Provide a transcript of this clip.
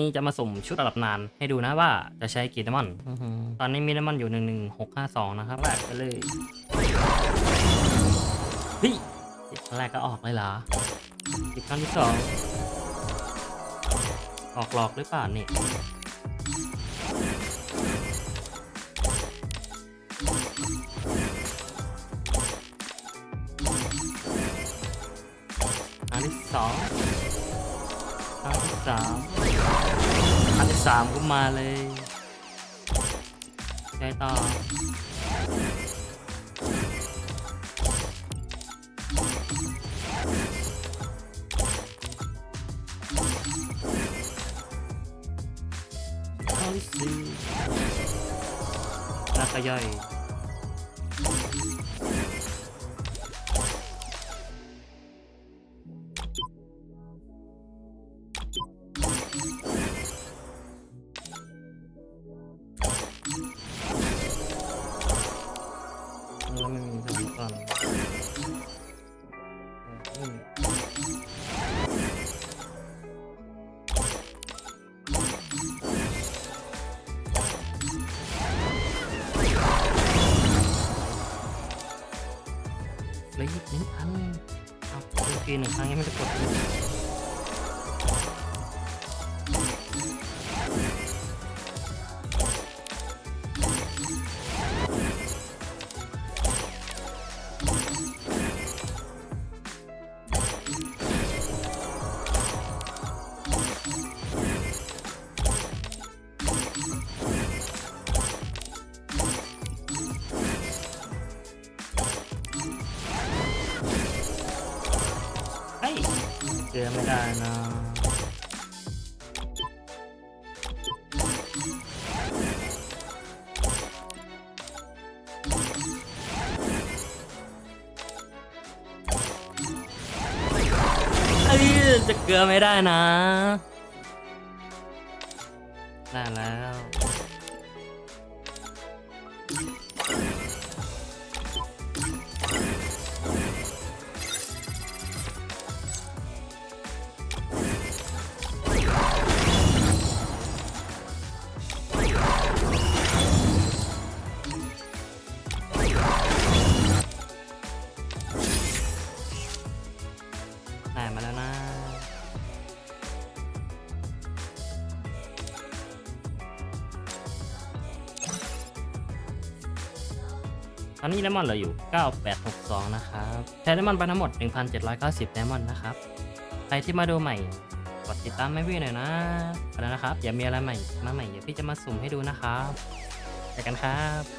นี่จะมาสุ่มชุดระดับนานให้ดูนะว่าจะใช้กี่ไดมอนด์ตอนนี้มีไดมอนด์อยู่11652นะครับแรกไปเลยเฮ้ยสิบครั้งแรกก็ออกเลยเหรอสิบครั้งที่สองออกหลอกหรือเปล่านี่อันที่สองอันที่สามอั นสามก็มาเลยใช้ต่ออันที่สี่แล้วก็ย่อย แล้วไม่มีสองก่อนอืมเหลยอีกหนึ่งอันเอาดูกีหนึ่งครั้งยังไม่ได้กดเลย เจอไม่ได้นะเอ้ยจะเกลือไม่ได้นะ ได้แล้ว อนนี้ไดมอนเหลืออยู่ 9862 นะครับใช้ไดมอนไปทั้งหมด 1790ไดมอนนะครับ ใครที่มาดูใหม่ กดติดตามไม่วี่หน่อยนะไปแล้วนะครับ อย่ามีอะไรใหม่มาใหม่ เดี๋ยวพี่จะมาสุ่มให้ดูนะครับเจอกันครับ